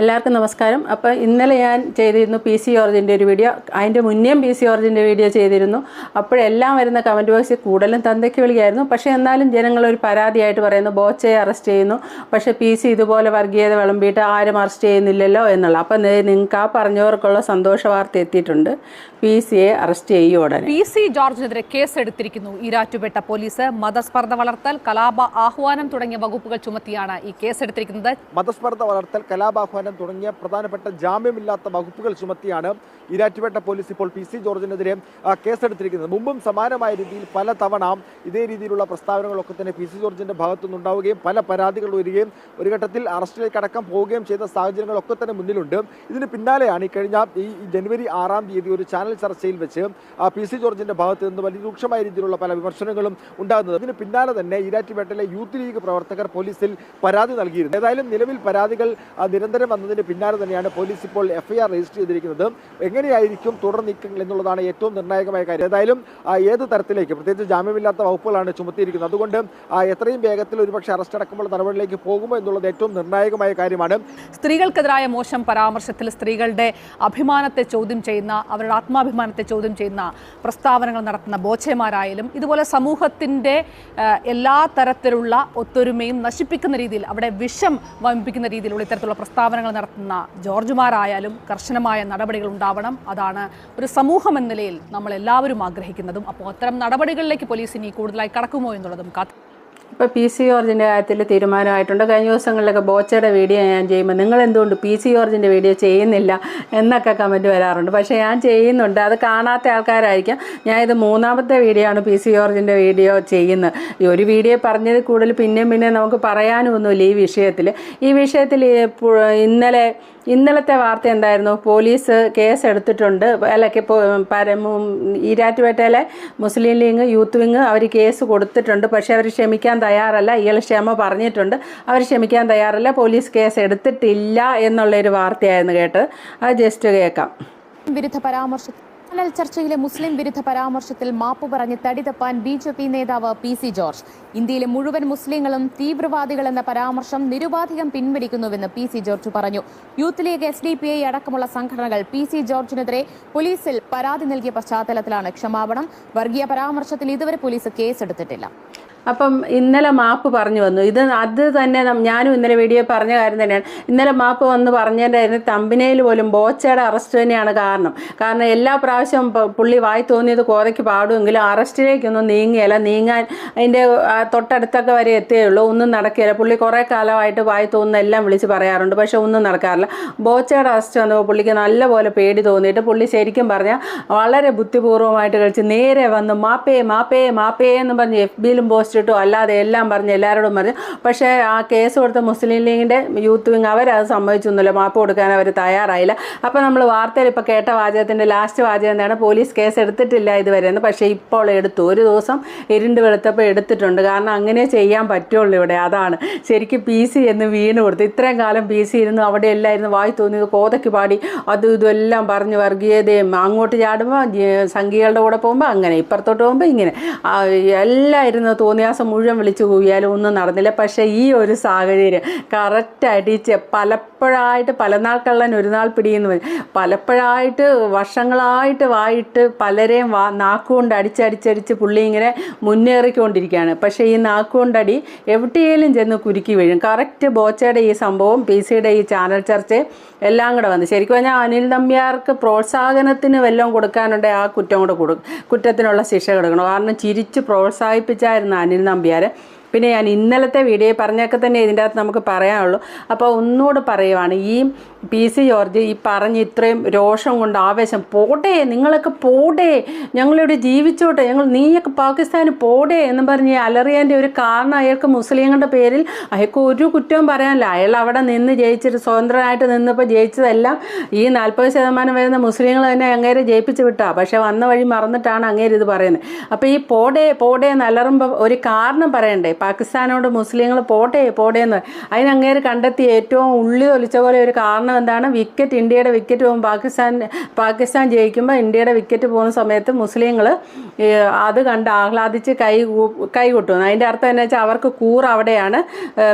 എല്ലാവർക്കും നമസ്കാരം. അപ്പോൾ ഇന്നലെ ഞാൻ ചെയ്തിരുന്നു പി സി ഓർജിന്റെ ഒരു വീഡിയോ അതിന്റെ മുന്നേയും പി സി ഓർജിന്റെ വീഡിയോ ചെയ്തിരുന്നു. അപ്പോഴെല്ലാം വരുന്ന കമന്റ് ബോക്സിൽ കൂടുതലും തന്തയ്ക്ക് വിളിയായിരുന്നു. പക്ഷേ എന്നാലും ജനങ്ങൾ ഒരു പരാതിയായിട്ട് പറയുന്നു ബോച്ചയെ അറസ്റ്റ് ചെയ്യുന്നു. പക്ഷേ പി സി ഇതുപോലെ വർഗീയത വിളമ്പിയിട്ട് ആരും അറസ്റ്റ് ചെയ്യുന്നില്ലല്ലോ എന്നുള്ള. അപ്പോൾ നിങ്ങൾക്ക് ആ പറഞ്ഞവർക്കുള്ള സന്തോഷ വാർത്ത എത്തിയിട്ടുണ്ട്. പി സിയെ അറസ്റ്റ് ചെയ്യും ഉടനെ. പി സി ജോർജിനെതിരെ കേസെടുത്തിരിക്കുന്നു. ഈരാറ്റുപേട്ട പോലീസ് മതസ്പർദ്ധ വളർത്തൽ കലാപ ആഹ്വാനം തുടങ്ങിയ വകുപ്പുകൾ ചുമത്തിയാണ് ഈ കേസെടുത്തിരിക്കുന്നത്. മതസ്പർദ്ധ വളർത്തൽ കലാപാഹ്വാനം തുടങ്ങിയ പ്രധാനപ്പെട്ട ജാമ്യമില്ലാത്ത വകുപ്പുകൾ ചുമത്തിയാണ് ഇരാറ്റുപേട്ട പോലീസ് ഇപ്പോൾ പി സി ജോർജിനെതിരെ കേസെടുത്തിരിക്കുന്നത്. മുമ്പും സമാനമായ രീതിയിൽ പല തവണ ഇതേ രീതിയിലുള്ള പ്രസ്താവനകളൊക്കെ തന്നെ പി സി ജോർജിന്റെ ഭാഗത്തുനിന്നുണ്ടാവുകയും പല പരാതികൾ വരികയും ഒരു ഘട്ടത്തിൽ അറസ്റ്റിലേക്ക് അടക്കം പോവുകയും ചെയ്ത സാഹചര്യങ്ങളൊക്കെ തന്നെ മുന്നിലുണ്ട്. ഇതിന് പിന്നാലെയാണ് ഈ കഴിഞ്ഞ ഈ ജനുവരി ആറാം തീയതി ഒരു ചാനൽ ചർച്ചയിൽ വെച്ച് പി സി ജോർജിന്റെ ഭാഗത്ത് നിന്ന് വലിയ രൂക്ഷമായ രീതിയിലുള്ള പല വിമർശനങ്ങളും ഉണ്ടാകുന്നത്. ഇതിന് പിന്നാലെ തന്നെ ഇരാറ്റുപേട്ടയിലെ യൂത്ത് ലീഗ് പ്രവർത്തകർ പോലീസിൽ പരാതി നൽകിയിരുന്നു. ഏതായാലും നിലവിൽ പരാതികൾ നിരന്തരം വന്നതിന് പിന്നാലെ തന്നെയാണ് പോലീസ് ഇപ്പോൾ എഫ്ഐആർ രജിസ്റ്റർ ചെയ്തിരിക്കുന്നത്. എങ്ങനെയായിരിക്കും തുടർ നീക്കങ്ങൾ എന്നുള്ളതാണ് ഏറ്റവും നിർണായകമായ കാര്യം. ഏതായാലും ഏത് തരത്തിലേക്ക് പ്രത്യേകിച്ച് ജാമ്യമില്ലാത്ത വകുപ്പുകളാണ് ചുമത്തിയിരിക്കുന്നത്. അതുകൊണ്ട് എത്രയും വേഗത്തിൽ ഒരുപക്ഷെ അറസ്റ്റ് അടക്കമുള്ള നടപടിയിലേക്ക് പോകുമോ എന്നുള്ളത് ഏറ്റവും നിർണായകമായ കാര്യമാണ്. സ്ത്രീകൾക്കെതിരായ മോശം പരാമർശത്തിൽ സ്ത്രീകളുടെ അഭിമാനത്തെ ചോദ്യം ചെയ്യുന്ന അവരുടെ ആത്മാഭിമാനത്തെ ചോദ്യം ചെയ്യുന്ന പ്രസ്താവനകൾ നടത്തുന്ന ബോച്ചമാരായാലും ഇതുപോലെ സമൂഹത്തിന്റെ എല്ലാ തരത്തിലുള്ള ഒത്തൊരുമയും നശിപ്പിക്കുന്ന രീതിയിൽ അവിടെ വിഷം വമിപ്പിക്കുന്ന രീതിയിലുള്ള ഇത്തരത്തിലുള്ള പ്രസ്താവനകൾ നടത്തുന്ന ജോർജുമാരായാലും കർശനമായ നടപടികൾ ഉണ്ടാവണം. അതാണ് ഒരു സമൂഹം എന്ന നിലയിൽ നമ്മൾ എല്ലാവരും ആഗ്രഹിക്കുന്നതും. അപ്പോൾ അത്തരം നടപടികളിലേക്ക് പോലീസ് ഇനി കൂടുതലായി കടക്കുമോ എന്നുള്ളതും കാത്ത് ഇപ്പോൾ പി സി ജോർജിന്റെ കാര്യത്തിൽ തീരുമാനമായിട്ടുണ്ട്. കഴിഞ്ഞ ദിവസങ്ങളിലൊക്കെ ബോച്ചയുടെ വീഡിയോ ഞാൻ ചെയ്യുമ്പോൾ നിങ്ങൾ എന്തുകൊണ്ട് പി സി ജോർജിന്റെ വീഡിയോ ചെയ്യുന്നില്ല എന്നൊക്കെ കമന്റ് വരാറുണ്ട്. പക്ഷേ ഞാൻ ചെയ്യുന്നുണ്ട്. അത് കാണാത്ത ആൾക്കാരായിരിക്കാം. ഞാൻ ഇത് മൂന്നാമത്തെ വീഡിയോ ആണ് പി സി ജോർജിന്റെ വീഡിയോ ചെയ്യുന്നത്. ഈ ഒരു വീഡിയോ പറഞ്ഞത് കൂടുതൽ പിന്നെയും പിന്നെ നമുക്ക് പറയാനൊന്നുമില്ല ഈ വിഷയത്തിൽ. ഈ വിഷയത്തിൽ ഇന്നലെ ഇന്നലത്തെ വാർത്ത എന്തായിരുന്നു? പോലീസ് കേസ് എടുത്തിട്ടുണ്ട്. അല്ല ഈരാറ്റുപേട്ടയിലെ മുസ്ലിം ലീഗ് യൂത്ത് വിങ് അവർ കേസ് കൊടുത്തിട്ടുണ്ട്. പക്ഷേ അവർ ക്ഷമിക്കാൻ തയ്യാറല്ല. ഇയാൾ ക്ഷമ പറഞ്ഞിട്ടുണ്ട്. അവർ ക്ഷമിക്കാൻ തയ്യാറല്ല. പോലീസ് കേസ് എടുത്തിട്ടില്ല എന്നുള്ളൊരു വാർത്തയായിരുന്നു കേട്ട് അത് ജസ്റ്റ് കേൾക്കാം. വിരുദ്ധ പരാമർശ ചാനൽ ചർച്ചയിലെ മുസ്ലിം വിരുദ്ധ പരാമർശത്തിൽ മാപ്പ് പറഞ്ഞ് തടി തപ്പാൻ ബി ജെ പി നേതാവ് പി സി ജോർജ്. ഇന്ത്യയിലെ മുഴുവൻ മുസ്ലിങ്ങളും തീവ്രവാദികളെന്ന പരാമർശം നിരുപാധികം പിൻവലിക്കുന്നുവെന്ന് പി സി ജോർജ് പറഞ്ഞു. Youth league S D P I അടക്കമുള്ള സംഘടനകൾ പി സി ജോർജിനെതിരെ പോലീസിൽ പരാതി നൽകിയ പശ്ചാത്തലത്തിലാണ് ക്ഷമാപണം. വർഗീയ പരാമർശത്തിൽ ഇതുവരെ പോലീസ് കേസെടുത്തിട്ടില്ല. അപ്പം ഇന്നലെ മാപ്പ് പറഞ്ഞു വന്നു. ഇത് അത് തന്നെ ഞാനും ഇന്നലെ വീഡിയോ പറഞ്ഞ കാര്യം തന്നെയാണ്. ഇന്നലെ മാപ്പ് വന്ന് പറഞ്ഞതിന്റെ തമ്പിനയിൽ പോലും ബോച്ചയുടെ അറസ്റ്റ് തന്നെയാണ് കാരണം. കാരണം എല്ലാ പ്രാവശ്യവും പുള്ളി വായി തോന്നിയത് കോതയ്ക്ക് പാടുമെങ്കിലും അറസ്റ്റിലേക്കൊന്നും നീങ്ങിയല്ല. നീങ്ങാൻ അതിന്റെ തൊട്ടടുത്തൊക്കെ വരെ എത്തിയുള്ളൂ ഒന്നും നടക്കുകയില്ല പുള്ളി കുറേ കാലമായിട്ട് വായി തോന്നുന്ന എല്ലാം വിളിച്ച് പറയാറുണ്ട്. പക്ഷേ ഒന്നും നടക്കാറില്ല. ബോച്ചയുടെ അറസ്റ്റ് വന്നപ്പോൾ പുള്ളിക്ക് നല്ലപോലെ പേടി തോന്നിയിട്ട് പുള്ളി ശരിക്കും പറഞ്ഞാൽ വളരെ ബുദ്ധിപൂർവമായിട്ട് കളിച്ച് നേരെ വന്ന് മാപ്പേ മാപ്പേ മാപ്പേ എന്ന് പറഞ്ഞ് എഫ് ബിയിലും പോസ്റ്റ് ഇട്ടു അല്ലാതെ എല്ലാം പറഞ്ഞ് എല്ലാവരോടും പറഞ്ഞ്. പക്ഷേ ആ കേസ് കൊടുത്ത മുസ്ലിം ലീഗിന്റെ യൂത്ത് വിങ് അവരത് സമ്മതിച്ചൊന്നുമില്ല. മാപ്പ് കൊടുക്കാൻ അവർ തയ്യാറായില്ല. അപ്പോൾ നമ്മൾ വാർത്തയിൽ ഇപ്പോൾ കേട്ട വാചകത്തിന്റെ ലാസ്റ്റ് വാചകം എന്താണ്? പോലീസ് കേസ് എടുത്തിട്ടില്ല ഇതുവരെ എന്ന്. പക്ഷേ ഇപ്പോൾ എടുത്തു. ഒരു ദിവസം ഇരുണ്ട് വെളുത്തപ്പോൾ എടുത്തിട്ടുണ്ട്. കാരണം അങ്ങനെ ചെയ്യാൻ പറ്റുള്ളൂ ഇവിടെ. അതാണ്. ശരിക്കും പി സി എന്ന് വീണ് കൊടുത്തു. ഇത്രയും കാലം പി സി ഇരുന്ന് അവിടെ എല്ലായിരുന്നു വായി തോന്നിയത് കോതയ്ക്ക് പാടി. അതും ഇതുമെല്ലാം പറഞ്ഞ് വർഗീയതയും അങ്ങോട്ട് ചാടുമ്പോൾ സംഘികളുടെ കൂടെ പോകുമ്പോൾ അങ്ങനെ. ഇപ്പുറത്തോട്ട് പോകുമ്പോൾ ഇങ്ങനെ. എല്ലാം ഇരുന്ന് തോന്നിയാസം മുഴുവൻ വിളിച്ചു കൂവിയാലും ഒന്നും നടന്നില്ല. പക്ഷേ ഈ ഒരു സാഹചര്യം കറക്റ്റായിട്ട് ഈ പലപ്പോഴായിട്ട് പല നാൾ കള്ളൻ ഒരു നാൾ പിടിയെന്ന് പലപ്പോഴായിട്ട് വർഷങ്ങളായിട്ട് വായിട്ട് പലരെയും വാ നാക്കുകൊണ്ട് അടിച്ചടിച്ചടിച്ച് പുള്ളി ഇങ്ങനെ മുന്നേറിക്കൊണ്ടിരിക്കുകയാണ്. പക്ഷേ ഈ നാക്കുകൊണ്ടടി എവിടെയെങ്കിലും ചെന്ന് കുരുക്കി വീഴും. കറക്റ്റ് ബോച്ചയുടെ ഈ സംഭവം പി സിയുടെ ഈ ചാനൽ ചർച്ച എല്ലാം കൂടെ വന്നു. ശരിക്കും പറഞ്ഞാൽ അനിൽ നമ്പ്യാർക്ക് പ്രോത്സാഹനത്തിന് വല്ലതും കൊടുക്കാനുണ്ടെങ്കിൽ ആ കുറ്റം കൂടെ കൊടുക്കും കുറ്റത്തിനുള്ള ശിക്ഷ കൊടുക്കണം. കാരണം ചിരിച്ച് പ്രോത്സാഹിപ്പിച്ചായിരുന്നു അനിൽ നമ്പ്യാർ പിന്നെ ഞാൻ ഇന്നലത്തെ വീഡിയോ പറഞ്ഞൊക്കെ തന്നെ ഇതിന്റെ അകത്ത് നമുക്ക് പറയാനുള്ളൂ. അപ്പോൾ ഒന്നുകൂടെ പറയുവാണ് ഈ പി സി ജോർജ് ഈ പറഞ്ഞ് ഇത്രയും രോഷം കൊണ്ട് ആവേശം പോടേ നിങ്ങളൊക്കെ പോടേ ഞങ്ങളിവിടെ ജീവിച്ചോട്ടെ ഞങ്ങൾ നീയൊക്കെ പാകിസ്ഥാന് പോടേ എന്ന് പറഞ്ഞ് അലറിയാന്റെ ഒരു കാരണം അയാൾക്ക് മുസ്ലിങ്ങളുടെ പേരിൽ അയാൾക്ക് ഒരു കുറ്റവും പറയാനില്ല. അയാൾ അവിടെ നിന്ന് ജയിച്ചിട്ട് സ്വതന്ത്രനായിട്ട് നിന്നപ്പോൾ ജയിച്ചതെല്ലാം ഈ നാൽപ്പത് ശതമാനം വരുന്ന മുസ്ലിങ്ങൾ തന്നെ അങ്ങേരെ ജയിപ്പിച്ച് വിട്ടാ. പക്ഷേ വന്ന വഴി മറന്നിട്ടാണ് അങ്ങേര് ഇത് പറയുന്നത്. അപ്പോൾ ഈ പോടേ പോടേ എന്ന് അലറുമ്പോൾ ഒരു കാരണം പറയണ്ടേ? പാകിസ്ഥാനോട് മുസ്ലിങ്ങൾ പോട്ടെ പോട്ടെ എന്ന് അതിന് അങ്ങേര് കണ്ടെത്തിയ ഏറ്റവും ഉള്ളി ഒലിച്ച പോലെ ഒരു കാരണം എന്താണ്? വിക്കറ്റ് ഇന്ത്യയുടെ വിക്കറ്റ് പോകും. പാകിസ്ഥാൻ പാകിസ്ഥാൻ ജയിക്കുമ്പോൾ ഇന്ത്യയുടെ വിക്കറ്റ് പോകുന്ന സമയത്ത് മുസ്ലിങ്ങൾ അത് കണ്ട് ആഹ്ലാദിച്ച് കൈ കൂ- കൊട്ടുന്നു അതിന്റെ അർത്ഥം എന്നു വെച്ചാൽ അവർക്ക് കൂറ് അവിടെയാണ്.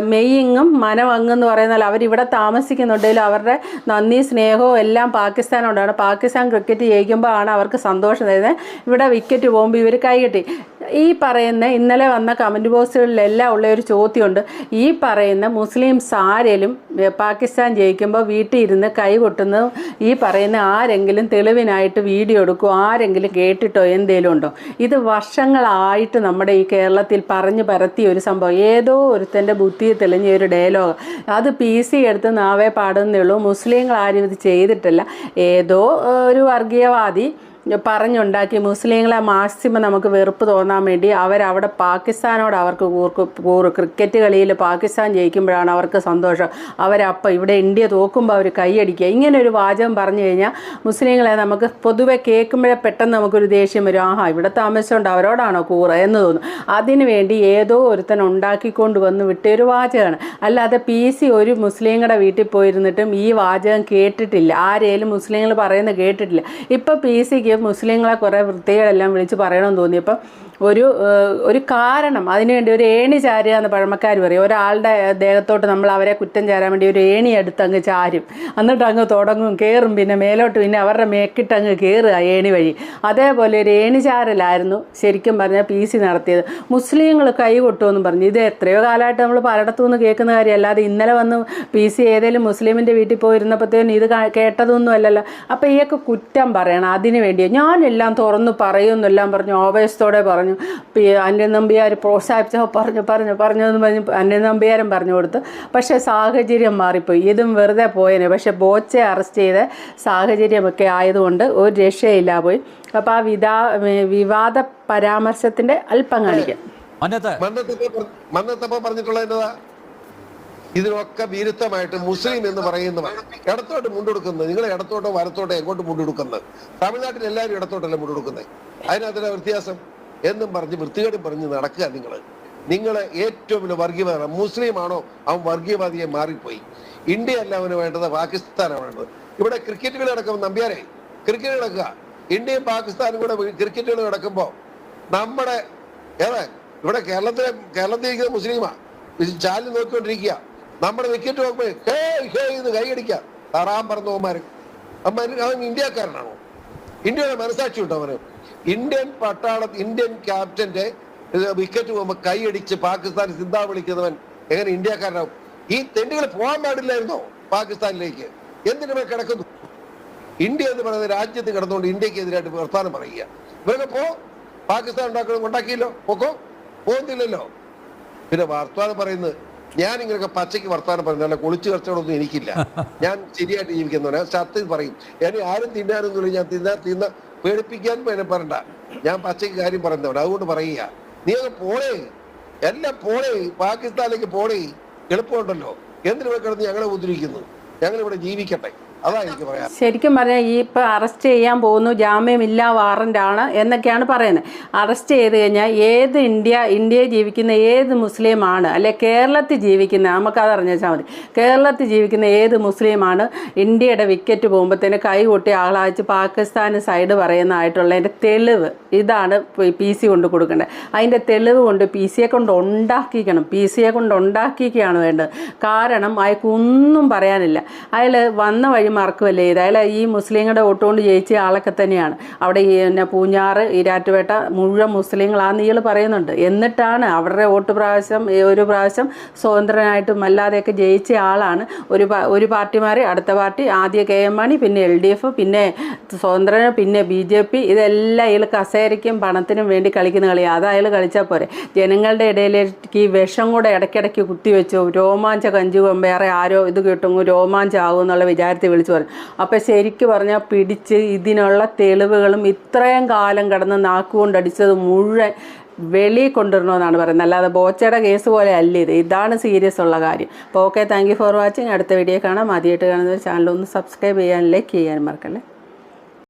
മെയ്യിങ്ങും മനവങ്ങും എന്ന് പറയുന്നാൽ അവരിവിടെ താമസിക്കുന്നുണ്ടെങ്കിലും അവരുടെ നന്ദി സ്നേഹവും എല്ലാം പാകിസ്ഥാനോടാണ്. പാകിസ്ഥാൻ ക്രിക്കറ്റ് ജയിക്കുമ്പോൾ ആണ് അവർക്ക് സന്തോഷം തരുന്നത്. ഇവിടെ വിക്കറ്റ് പോകുമ്പോൾ ഇവർ കൈകെട്ടി ഈ പറയുന്ന ഇന്നലെ വന്ന കമന്റ് ബോക്സുകളിലെല്ലാം ഉള്ള ഒരു ചോദ്യമുണ്ട്. ഈ പറയുന്ന മുസ്ലിംസ് ആരെങ്കിലും പാകിസ്ഥാൻ ജയിക്കുമ്പോൾ വീട്ടിൽ ഇരുന്ന് കൈ കൊട്ടുന്നതും ഈ പറയുന്ന ആരെങ്കിലും തെളിവിനായിട്ട് വീഡിയോ എടുക്കുമോ ആരെങ്കിലും കേട്ടിട്ടോ എന്തേലും ഉണ്ടോ? ഇത് വർഷങ്ങളായിട്ട് നമ്മുടെ ഈ കേരളത്തിൽ പറഞ്ഞു പരത്തിയ ഒരു സംഭവം. ഏതോ ഒരുത്തന്റെ ബുദ്ധിയെ തെളിഞ്ഞ ഒരു ഡയലോഗ് അത് പി സി എടുത്ത് നാവേ പാടുന്നേ ഉള്ളൂ. മുസ്ലിങ്ങൾ ആരും ഇത് ചെയ്തിട്ടില്ല. ഏതോ ഒരു വർഗീയവാദി പറഞ്ഞുണ്ടാക്കി മുസ്ലിങ്ങളെ മാക്സിമം നമുക്ക് വെറുപ്പ് തോന്നാൻ വേണ്ടി അവരവിടെ പാകിസ്ഥാനോട് അവർക്ക് കൂർക്ക് കൂറ് ക്രിക്കറ്റ് കളിയിൽ പാകിസ്ഥാൻ ജയിക്കുമ്പോഴാണ് അവർക്ക് സന്തോഷം. അവരപ്പം ഇവിടെ ഇന്ത്യ തോക്കുമ്പോൾ അവർ കൈയടിക്കുക. ഇങ്ങനെ ഒരു വാചകം പറഞ്ഞു കഴിഞ്ഞാൽ മുസ്ലിങ്ങളെ നമുക്ക് പൊതുവെ കേൾക്കുമ്പോഴേ പെട്ടെന്ന് നമുക്കൊരു ദേഷ്യം വരും. ആഹാ ഇവിടെ താമസിച്ചുകൊണ്ട് അവരോടാണോ കൂറ് എന്ന് തോന്നും. അതിനു വേണ്ടി ഏതോ ഒരുത്തൻ ഉണ്ടാക്കിക്കൊണ്ട് വന്ന് വിട്ടൊരു വാചകമാണ്. അല്ലാതെ പി സി ഒരു മുസ്ലിങ്ങളുടെ വീട്ടിൽ പോയിരുന്നിട്ടും ഈ വാചകം കേട്ടിട്ടില്ല. ആരേലും മുസ്ലിങ്ങൾ പറയുന്നത് കേട്ടിട്ടില്ല. ഇപ്പം പി സിക്ക് മുസ്ലിങ്ങളെ കുറേ വൃത്തികളെല്ലാം വിളിച്ച് പറയണമെന്ന് തോന്നിയപ്പം ഒരു ഒരു കാരണം അതിനുവേണ്ടി ഒരു ഏണി ചാരുക എന്ന് പഴമക്കാർ പറയും. ഒരാളുടെ ദേഹത്തോട്ട് നമ്മൾ അവരെ കുറ്റം ചാരാൻ വേണ്ടി ഒരു ഏണി എടുത്ത് അങ്ങ് ചാരും. എന്നിട്ട് അങ്ങ് തുടങ്ങും കയറും പിന്നെ മേലോട്ട് പിന്നെ അവരുടെ മേക്കിട്ട് അങ്ങ് കയറുക ഏണി വഴി. അതേപോലെ ഒരു ഏണി ചാരലായിരുന്നു ശരിക്കും പറഞ്ഞാൽ പി സി നടത്തിയത്. മുസ്ലിങ്ങൾ കൈ കൊട്ടുമെന്ന് പറഞ്ഞു. ഇത് എത്രയോ കാലമായിട്ട് നമ്മൾ പലയിടത്തു നിന്ന് കേൾക്കുന്ന കാര്യം. അല്ലാതെ ഇന്നലെ വന്ന് പി സി ഏതെങ്കിലും മുസ്ലിമിന്റെ വീട്ടിൽ പോയിരുന്നപ്പോഴത്തേനും ഇത് കേട്ടതൊന്നും അല്ലല്ലോ. അപ്പോൾ ഈയൊക്കെ കുറ്റം പറയണം അതിനു വേണ്ടി ഞാനെല്ലാം തുറന്നു പറയുമെന്നെല്ലാം പറഞ്ഞു. ആവേശത്തോടെ പറഞ്ഞു. പി അന്യൻ നമ്പിയാർ പ്രോത്സാഹിപ്പിച്ചോ? പറഞ്ഞു പറഞ്ഞു പറഞ്ഞു എന്ന് പറഞ്ഞ് അന്യൻ നമ്പിയാരും പറഞ്ഞു കൊടുത്തു. പക്ഷേ സാഹചര്യം മാറിപ്പോയി. ഇതും വെറുതെ പോയേനെ. പക്ഷേ ബോച്ചെ അറസ്റ്റ് ചെയ്ത സാഹചര്യമൊക്കെ ആയതുകൊണ്ട് ഒരു രക്ഷയില്ല പോയി. അപ്പോൾ ആ വിതാ വിവാദ പരാമർശത്തിന്റെ അല്പം കാണിക്കാം. മന്നത്തപ്പ പറഞ്ഞിട്ടുള്ള എന്നതാ ഇതിനൊക്കെ വിരുദ്ധമായിട്ട് മുസ്ലിം എന്ന് പറയുന്നവർ ഇടത്തോട്ട് മുണ്ടെടുക്കുന്നത് നിങ്ങൾ ഇടത്തോട്ടോ വലത്തോട്ടോ എങ്ങോട്ട് മുണ്ടെടുക്കുന്നത്? തമിഴ്നാട്ടിൽ എല്ലാവരും ഇടത്തോട്ടല്ല മുണ്ടെടുക്കുന്നത്? അതിനകത്തിന്റെ വ്യത്യാസം? എന്നും പറഞ്ഞ് വൃത്തികേടും പറഞ്ഞ് നടക്കുക നിങ്ങൾ നിങ്ങൾ ഏറ്റവും വലിയ വർഗീയവാദ മുസ്ലിം ആണോ അവൻ വർഗീയവാദിയെ മാറിപ്പോയി. ഇന്ത്യ അല്ല അവന് വേണ്ടത് പാകിസ്ഥാനാണ് വേണ്ടത്. ഇവിടെ ക്രിക്കറ്റ് കളി നടക്കുമ്പോൾ നമ്പ്യാരെ. ക്രിക്കറ്റ് നടക്കുക. ഇന്ത്യയും പാകിസ്ഥാനും കൂടെ ക്രിക്കറ്റ് കളി നടക്കുമ്പോൾ നമ്മുടെ ഏതാ? ഇവിടെ കേരളത്തിലെ കേരളത്തിൽ ഇരിക്കുന്ന മുസ്ലിമാ ചാനൽ നോക്കിക്കൊണ്ടിരിക്കുക. നമ്മുടെ വിക്കറ്റ് നോക്കുമ്പോൾ ഹേ ഹേ എന്ന് കൈയടിക്കുക തറാൻ പറഞ്ഞവന്മാര് അവന്മാര് അവൻ ഇന്ത്യക്കാരനാണോ? ഇന്ത്യയുടെ മനസാക്ഷി ഉണ്ടോ അവന്? ഇന്ത്യൻ പട്ടാള ഇന്ത്യൻ ക്യാപ്റ്റന്റെ വിക്കറ്റ് പോകുമ്പോൾ കൈയടിച്ച് പാകിസ്ഥാൻ സിന്ധാ വിളിക്കുന്നവൻ എങ്ങനെ ഇന്ത്യക്കാരനാവും? ഈ തെണ്ടുകൾ പോകാൻ പാടില്ലായിരുന്നോ പാകിസ്ഥാനിലേക്ക്? എന്തിനു കിടക്കുന്നു? ഇന്ത്യ എന്ന് പറയുന്ന രാജ്യത്ത് കിടന്നുകൊണ്ട് ഇന്ത്യയ്ക്ക് എതിരായിട്ട് വർത്താനം പറയുക. ഇവരൊക്കെ പോ. പാകിസ്ഥാൻ ഉണ്ടാക്കണം ഉണ്ടാക്കിയല്ലോ പോക്കോ. പോകുന്നില്ലല്ലോ പിന്നെ വർത്താനം പറയുന്നത് ഞാൻ ഇങ്ങനെയൊക്കെ പച്ചയ്ക്ക് വർത്താനം പറയുന്നത് അല്ല കുളിച്ചു കച്ചവടമൊന്നും എനിക്കില്ല. ഞാൻ ശരിയായിട്ട് ജീവിക്കുന്നവനാ. സത്യം പറയും. എന്നെ ആരും തിന്നാനൊന്നുമില്ല. ഞാൻ തിന്നാൻ തിന്ന. പേടിപ്പിക്കാൻ പറയണ്ട. ഞാൻ പച്ചയ്ക്ക് കാര്യം പറയുന്നവൻ അതുകൊണ്ട് പറയുക. നീ അത് പോളേ. എല്ലാം പോളേ. പാകിസ്ഥാനിലേക്ക് പോളേ. എളുപ്പമുണ്ടല്ലോ. എന്തിനു കിടന്ന് ഞങ്ങളെ ഉദ്ധരിക്കുന്നു ഞങ്ങളിവിടെ ജീവിക്കട്ടെ. ശരിക്കും പറഞ്ഞാൽ ഈ ഇപ്പം അറസ്റ്റ് ചെയ്യാൻ പോകുന്നു ജാമ്യമില്ലാ വാറന്റാണ് എന്നൊക്കെയാണ് പറയുന്നത്. അറസ്റ്റ് ചെയ്ത് കഴിഞ്ഞാൽ ഏത് ഇന്ത്യ ഇന്ത്യയിൽ ജീവിക്കുന്ന ഏത് മുസ്ലിമാണ് അല്ലെ കേരളത്തിൽ ജീവിക്കുന്ന നമുക്കത് അറിഞ്ഞാൽ മതി. കേരളത്തിൽ ജീവിക്കുന്ന ഏത് മുസ്ലിമാണ് ഇന്ത്യയുടെ വിക്കറ്റ് പോകുമ്പോഴത്തേന് കൈ കൊട്ടി ആളാഴ്ച പാകിസ്ഥാന് സൈഡ് പറയുന്നതായിട്ടുള്ളതിന്റെ തെളിവ്. ഇതാണ് പി സി കൊണ്ട് കൊടുക്കേണ്ടത്. അതിന്റെ തെളിവ് കൊണ്ട് പി സിയെ കൊണ്ട് ഉണ്ടാക്കിക്കണം. പി സിയെ കൊണ്ട് ഉണ്ടാക്കിക്കുകയാണ് വേണ്ടത്. കാരണം അയാൾക്ക് ഒന്നും പറയാനില്ല. അയാൾ വന്ന വഴി മറക്കുമല്ലേ ചെയ്ത് അയാൾ ഈ മുസ്ലിങ്ങളുടെ വോട്ട് കൊണ്ട് ജയിച്ച ആളൊക്കെ തന്നെയാണ്. അവിടെ പിന്നെ പൂഞ്ഞാറ് ഈരാറ്റുപേട്ട മുഴുവൻ മുസ്ലിങ്ങളാന്ന് ഇയാൾ പറയുന്നുണ്ട്. എന്നിട്ടാണ് അവരുടെ വോട്ട് പ്രാവശ്യം ഒരു പ്രാവശ്യം സ്വതന്ത്രനായിട്ടും അല്ലാതെയൊക്കെ ജയിച്ച ആളാണ് ഒരു ഒരു പാർട്ടി മാറി അടുത്ത പാർട്ടി ആദ്യ കെ എം മാണി പിന്നെ എൽ ഡി എഫ് പിന്നെ സ്വതന്ത്രന് പിന്നെ ബി ജെ പി. ഇതെല്ലാം അയാൾ കസേരയ്ക്കും പണത്തിനും വേണ്ടി കളിക്കുന്ന കളി അത് അയാൾ കളിച്ചാൽ പോരെ. ജനങ്ങളുടെ ഇടയിലേക്ക് ഈ വിഷം കൂടെ ഇടയ്ക്കിടയ്ക്ക് കുത്തിവെച്ചു. രോമാഞ്ച കഞ്ചുകം വേറെ ആരോ ഇത് കിട്ടും. രോമാഞ്ചാകും എന്നുള്ള വിചാരത്തിൽ വിളിച്ചു പറഞ്ഞു. അപ്പോൾ ശരിക്ക് പറഞ്ഞാൽ പിടിച്ച് ഇതിനുള്ള തെളിവുകളും ഇത്രയും കാലം കിടന്ന് നാക്കുകൊണ്ടടിച്ചത് മുഴുവൻ വെളിയിൽ കൊണ്ടുവരണമെന്നാണ് പറയുന്നത്. അല്ലാതെ ബോച്ചയുടെ കേസ് പോലെ അല്ല ഇത്. ഇതാണ് സീരിയസ് ഉള്ള കാര്യം. അപ്പോൾ okay thank you for watching അടുത്ത വീഡിയോ കാണാം. ആദ്യമായിട്ട് കാണുന്ന ചാനൽ ഒന്ന് സബ്സ്ക്രൈബ് ചെയ്യാൻ ലൈക്ക് ചെയ്യാൻ മറക്കല്ലേ?